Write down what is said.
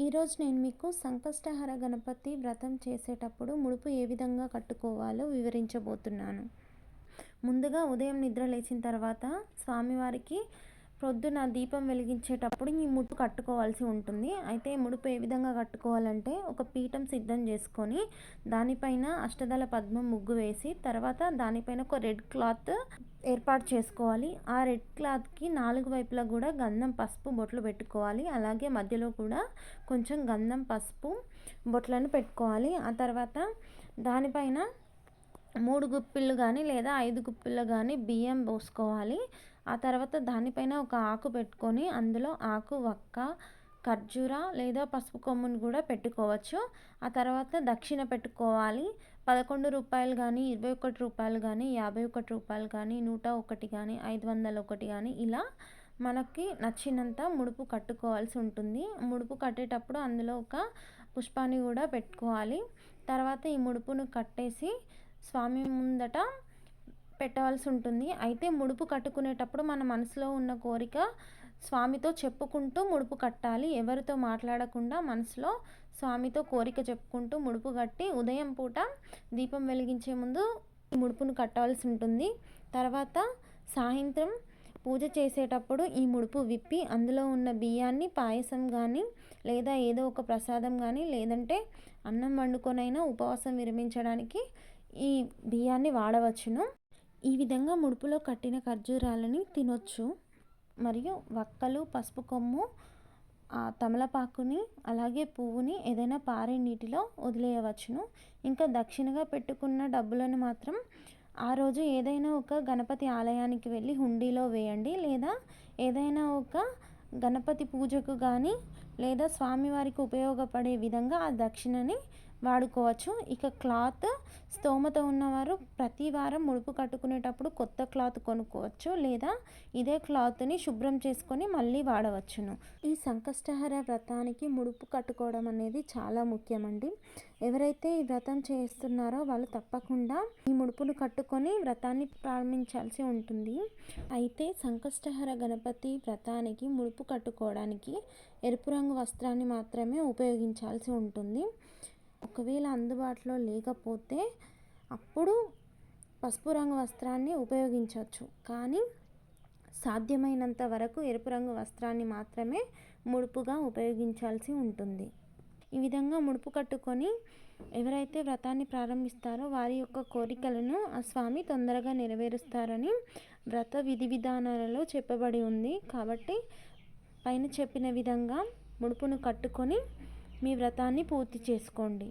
ఈరోజు నేను మీకు సంకష్టహర గణపతి వ్రతం చేసేటప్పుడు ముడుపు ఏ విధంగా కట్టుకోవాలో వివరించబోతున్నాను. ముందుగా ఉదయం నిద్ర లేచిన తర్వాత స్వామివారికి ప్రొద్దున దీపం వెలిగించేటప్పుడు ఈ ముడుపు కట్టుకోవాల్సి ఉంటుంది. అయితే ముడుపు ఏ విధంగా కట్టుకోవాలంటే ఒక పీఠం సిద్ధం చేసుకొని దానిపైన అష్టదళ పద్మం ముగ్గు వేసి తర్వాత దానిపైన ఒక రెడ్ క్లాత్ ఏర్పాటు చేసుకోవాలి. ఆ రెడ్ క్లాత్కి నాలుగు వైపులా కూడా గంధం పసుపు బొట్లు పెట్టుకోవాలి. అలాగే మధ్యలో కూడా కొంచెం గంధం పసుపు బొట్లను పెట్టుకోవాలి. ఆ తర్వాత దానిపైన మూడు గుప్పిళ్ళు కానీ లేదా ఐదు గుప్పిళ్ళు కానీ బియ్యం పోసుకోవాలి. ఆ తర్వాత దానిపైన ఒక ఆకు పెట్టుకొని అందులో ఆకు వక్క ఖర్జూర లేదా పసుపు కొమ్మును కూడా పెట్టుకోవచ్చు. ఆ తర్వాత దక్షిణ పెట్టుకోవాలి. పదకొండు రూపాయలు కానీ ఇరవై ఒకటి రూపాయలు కానీ యాభై ఒకటి రూపాయలు కానీ నూట ఒకటి కానీ ఐదు వందల ఒకటి కానీ ఇలా మనకి నచ్చినంత ముడుపు కట్టుకోవాల్సి ఉంటుంది. ముడుపు కట్టేటప్పుడు అందులో ఒక పుష్పాన్ని కూడా పెట్టుకోవాలి. తర్వాత ఈ ముడుపును కట్టేసి స్వామి ముందట పెట్టవలసి ఉంటుంది అయితే ముడుపు కట్టుకునేటప్పుడు మన మనసులో ఉన్న కోరిక స్వామితో చెప్పుకుంటూ ముడుపు కట్టాలి. ఎవరితో మాట్లాడకుండా మనసులో స్వామితో కోరిక చెప్పుకుంటూ ముడుపు కట్టి ఉదయం పూట దీపం వెలిగించే ముందు ముడుపును కట్టవలసి ఉంటుంది తర్వాత సాయంత్రం పూజ చేసేటప్పుడు ఈ ముడుపు విప్పి అందులో ఉన్న బియ్యాన్ని పాయసం కానీ లేదా ఏదో ఒక ప్రసాదం కానీ లేదంటే అన్నం వండుకొనైనా ఉపవాసం విరమించడానికి ఈ బియ్యాన్ని వాడవచ్చును. ఈ విధంగా ముడుపులో కట్టిన ఖర్జూరాలని తినొచ్చు. మరియు వక్కలు పసుపు కొమ్ము తమలపాకుని అలాగే పువ్వుని ఏదైనా పారే నీటిలో వదిలేయవచ్చును. ఇంకా దక్షిణగా పెట్టుకున్న డబ్బులను మాత్రం ఆ రోజు ఏదైనా ఒక గణపతి ఆలయానికి వెళ్ళి హుండీలో వేయండి. లేదా ఏదైనా ఒక గణపతి పూజకు కానీ లేదా స్వామివారికి ఉపయోగపడే విధంగా ఆ దక్షిణని వాడుకోవచ్చు. ఇక క్లాత్ స్తోమత ఉన్నవారు ప్రతి వారం ముడుపు కట్టుకునేటప్పుడు కొత్త క్లాత్ కొనుక్కోవచ్చు లేదా ఇదే క్లాత్ని శుభ్రం చేసుకొని మళ్ళీ వాడవచ్చును. ఈ సంకష్టహర వ్రతానికి ముడుపు కట్టుకోవడం అనేది చాలా ముఖ్యమండి. ఎవరైతే ఈ వ్రతం చేస్తున్నారో వాళ్ళు తప్పకుండా ఈ ముడుపును కట్టుకొని వ్రతాన్ని ప్రారంభించాల్సి ఉంటుంది. అయితే సంకష్టహర గణపతి వ్రతానికి ముడుపు కట్టుకోవడానికి ఎరుపు రంగు రంగు వస్త్రాన్ని మాత్రమే ఉపయోగించాల్సి ఉంటుంది. ఒకవేళ అందుబాటులో లేకపోతే అప్పుడు పసుపు రంగు వస్త్రాన్ని ఉపయోగించవచ్చు. కానీ సాధ్యమైనంత వరకు ఎరుపు రంగు వస్త్రాన్ని మాత్రమే ముడుపుగా ఉపయోగించాల్సి ఉంటుంది. ఈ విధంగా ముడుపు కట్టుకొని ఎవరైతే వ్రతాన్ని ప్రారంభిస్తారో వారి యొక్క కోరికలను ఆ స్వామి తొందరగా నెరవేరుస్తారని వ్రత విధి విధానాలలో చెప్పబడి ఉంది. కాబట్టి పైన చెప్పిన విధంగా ముడుపును కట్టుకొని మీ వ్రతాన్ని పూర్తి చేసుకోండి.